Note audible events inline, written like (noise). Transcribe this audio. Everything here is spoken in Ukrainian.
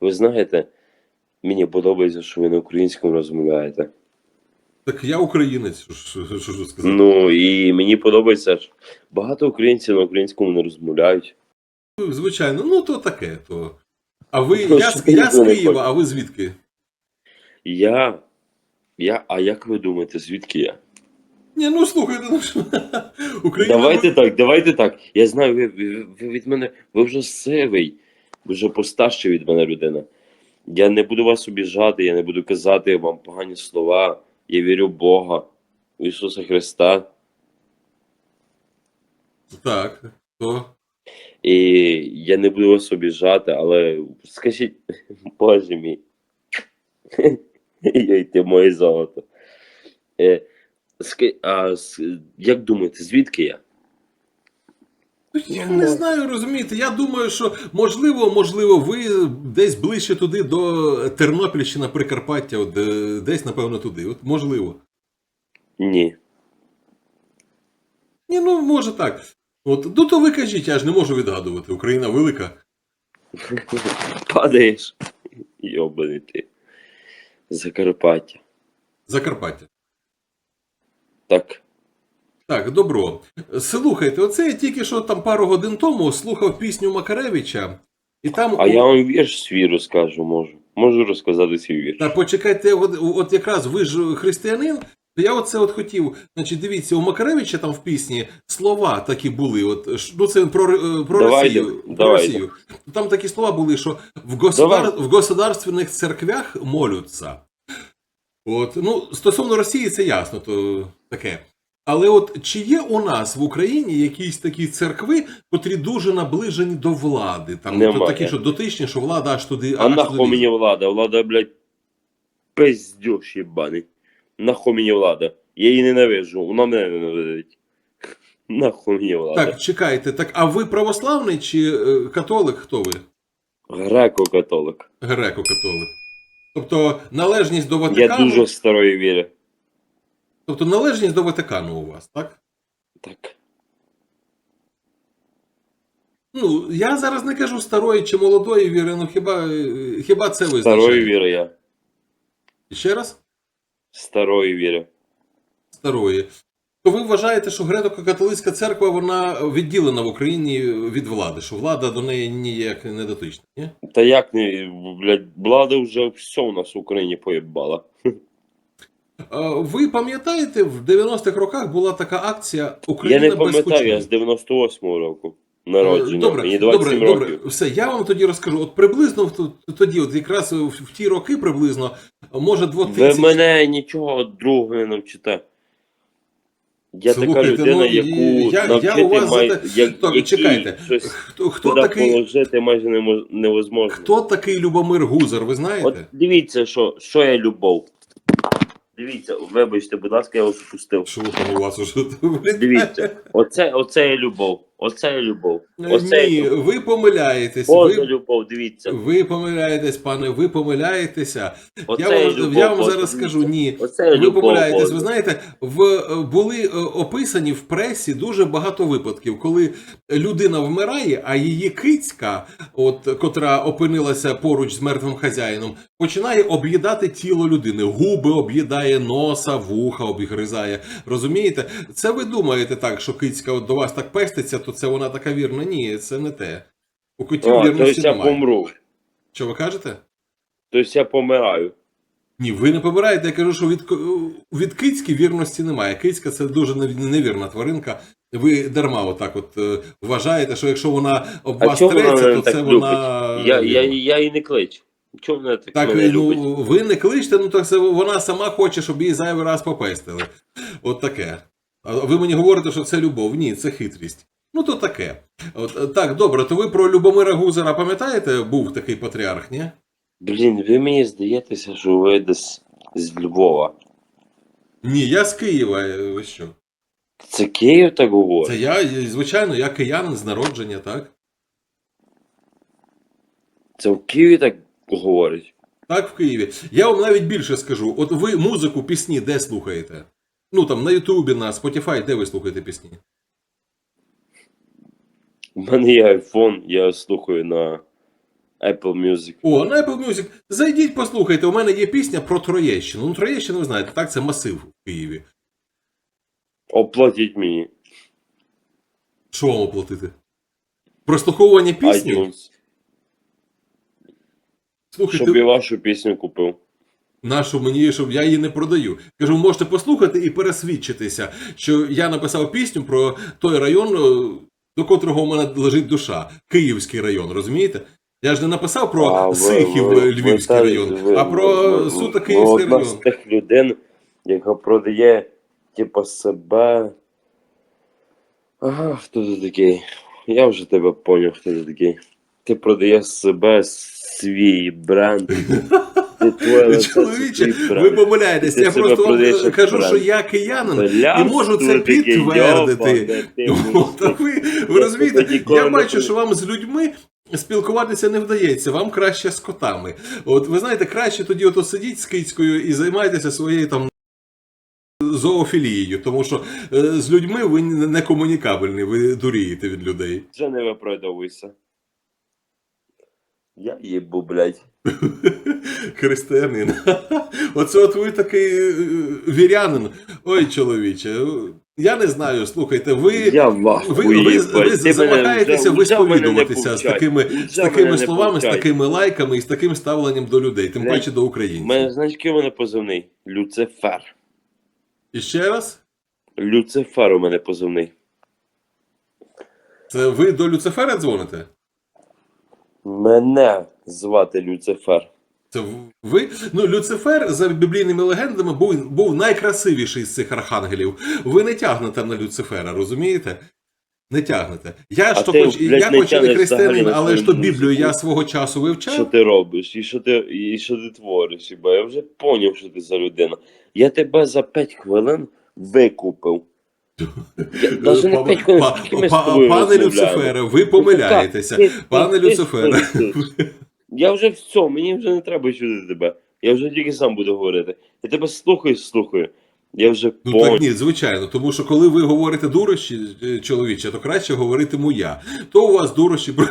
Ви знаєте, мені подобається, що ви на українському розмовляєте. Так я українець, що, ж сказати. Ну і мені подобається, що багато українців на українському не розмовляють. Ну, Звичайно, ну то таке. То. А ви, Ну, я, я з Києва, а ви звідки? Я. Я. А як ви думаєте, звідки я? Ні, ну слухайте, ну що. Україна. Давайте так, давайте так. Я знаю, ви, ви, ви від мене, ви вже сивий, ви вже постарше від мене людина. Я не буду вас обіжати, я не буду казати вам погані слова. Я вірю в Бога, в Ісуса Христа. Так, то. І я не буду вас обіжати, але скажіть, (laughs) Боже мій. (laughs) Йой, ти моє золото. Е, а, як думаєте, звідки я? Я не знаю, розумієте. Я думаю, що можливо, можливо, ви десь ближче туди до Тернопільщини, Прикарпаття, от, е, десь, напевно, туди. От можливо. Ні. Ні, ну може так. От, ну то ви кажіть, я ж не можу відгадувати. Україна велика. Падаєш. Йобаний ти. Закарпаття. Закарпаття. Так. Так, добро. Слухайте, оце я тільки що там пару годин тому слухав пісню Макаревича, і там. А я вам вірш свій розкажу, можу. Можу розказати свій вірш. Та почекайте, от, от якраз ви ж християнин. То я оце от хотів. Значить, дивіться, у Макаревича там в пісні слова такі були. От ну це про, е, про Давайте, Росію. Про. Росію. Там такі слова були, що в, государ... в государственних церквях молються. От, ну, стосовно Росії, це ясно, то таке. Але от чи є у нас в Україні якісь такі церкви, котрі дуже наближені до влади? Там Немає. такі, що дотичні, що влада аж туди. А аж нахуй мені влада? Влада, блядь, пиздюш єбаний. Нахуй мені влада. Я її ненавижу, вона мене ненавидить. (laughs) Нахуй мені влада. Так, чекайте, так а ви православний чи е, католик? Хто ви? Греко-католик. Греко-католик. Тобто належність до Я Ватикану. дуже старої віри. Тобто належність до Ватикану у вас, так? Так. Ну, я зараз не кажу старої чи молодої віри, ну хіба, хіба це ви Старої віри я. Ще раз? Старої віри. Старої. То ви вважаєте, що греко-католицька церква вона відділена в Україні від влади, що влада до неї ніяк не дотична, ні? Та як не, блядь, влада вже все у нас в Україні поєбала. А Ви пам'ятаєте, в 90-х роках була така акція Я Україна не пам'ятаю, я з 98-го року народження. Е, Добре, Мені 27 добре, років. все. Я вам тоді розкажу. От приблизно в тоді, от якраз в, в ті роки, приблизно, може, Ви 2000... мене нічого другого не навчите. Я така Слухайте, людина, ну, яку я- я навчити у вас май... зате- як, Так, якій чекайте. щось Хто, хто, туди такий, положити майже немо- невозможно. хто такий Любомир Гузар, ви знаєте? От дивіться, що, що є любов. Дивіться, вибачте, будь ласка, я вас опустив. Що там у вас уже? Дивіться, оце, оце є любов. Оце є любов. Оце Ні, є любов. ви помиляєтесь. Божа Ви, любов, дивіться. ви помиляєтесь, пане, ви помиляєтеся. Оце Я є вам, любов. я вам Божа, зараз скажу, ні. Оце є Ви любов. помиляєтесь. Божа. Ви знаєте, в е, були е, описані в пресі дуже багато випадків, коли людина вмирає, а її кицька, от котра опинилася поруч з мертвим хазяїном, починає об'їдати тіло людини. Губи об'їдає, носа, вуха обгризає. Розумієте? Це ви думаєте так, що кицька от до вас так пеститься, то це вона така вірна? Ні, це не те. У котів А, вірності тобто я немає. помру. Що ви кажете? Тобто я помираю. Ні, ви не помираєте. Я кажу, що від, від кицьки вірності немає. Кицька це дуже невірна тваринка. Ви дарма отак от е, вважаєте, що якщо вона об вас треться, то це любить? вона. Я, я, я її не кличу. Чого вона так, Так, мене ну любить? ви не кличте, ну так це вона сама хоче, щоб її зайвий раз попестили. От таке. А ви мені говорите, що це любов. Ні, це хитрість. Ну то таке. От е, так, добре, то ви про Любомира Гузера пам'ятаєте, був такий патріарх, ні? Блін, ви мені здаєтеся, що ви десь з Львова. Ні, я з Києва. е, Ви що? Це Київ так говорить? Це я, звичайно, я киянин з народження, так? Це в Києві так говорить? Так, в Києві. Я вам навіть більше скажу. От ви музику, пісні де слухаєте? Ну там на Ютубі, на Spotify, де ви слухаєте пісні? У мене є айфон, я слухаю на Apple Music. О, на Apple Music. Зайдіть, послухайте. У мене є пісня про Троєщину. Ну, Троєщину, ви знаєте, так, це масив в Києві. Оплатіть мені. Що вам оплатити? Прослуховування пісні? iTunes. Слухайте, Щоб я вашу пісню купив. нашу мені, щоб я її не продаю. Кажу, можете послухати і пересвідчитися, що я написав пісню про той район, е, до котрого у мене лежить душа. Київський район, розумієте? Я ж не написав про А, Сихів ви- Львівський ви- район, ви- а про ви- суто ви Київський одна з тих людей, яка продає, типу, себе. Ага, хто ти такий? Я вже тебе поняв, хто ти такий. Ти продаєш себе, свій бренд. (laughs) Чоловіче, ви помиляєтесь. Я просто вам кажу, що я киянин і можу це підтвердити. ви розумієте, я бачу, що вам з людьми спілкуватися не вдається, вам краще з котами. От ви знаєте, краще тоді ото сидіть з кицькою і займайтеся своєю там. Зоофілією, тому що е, з людьми ви не комунікабельні, ви дурієте від людей. Вже не виправдовуйся. Я їбу, блядь. (laughs) Християнин. (laughs) Оце от ви такий е, вірянин. Ой, чоловіче. Я не знаю, слухайте, ви. Я Ви, ви, ви, замагаєтеся висповідуватися з такими, з такими словами, з такими лайками і з таким ставленням до людей, тим Блядь, паче до У українців. мене, знаєш, який у мене позивний? Люцифер. І ще раз, Люцифер у мене позивний. це ви до Люцифера дзвоните? Мене звати Люцифер. Це ви? Ну, Люцифер, за біблійними легендами, був, був найкрасивіший з цих архангелів. Ви не тягнете на Люцифера, розумієте? Не тягнете. Я ж А то хоч, я не хоч і не християнин, але ж то Біблію я свого часу Що ти робиш? І що ти, і що ти твориш? Бо я вже поняв, що ти за людина. Я тебе за 5 хвилин викупив. Пане розмовляємо? Люцифере, ви помиляєтеся. Ти- ти- Пане Люцифере. Я вже все, мені вже не треба чути тебе. Я вже тільки сам буду говорити. Я тебе слухаю, слухаю. Я вже Ну так ні, звичайно, тому що коли ви говорите дурощі, е, чоловіче, то краще говоритиму я. То у вас дурощі. (laughs)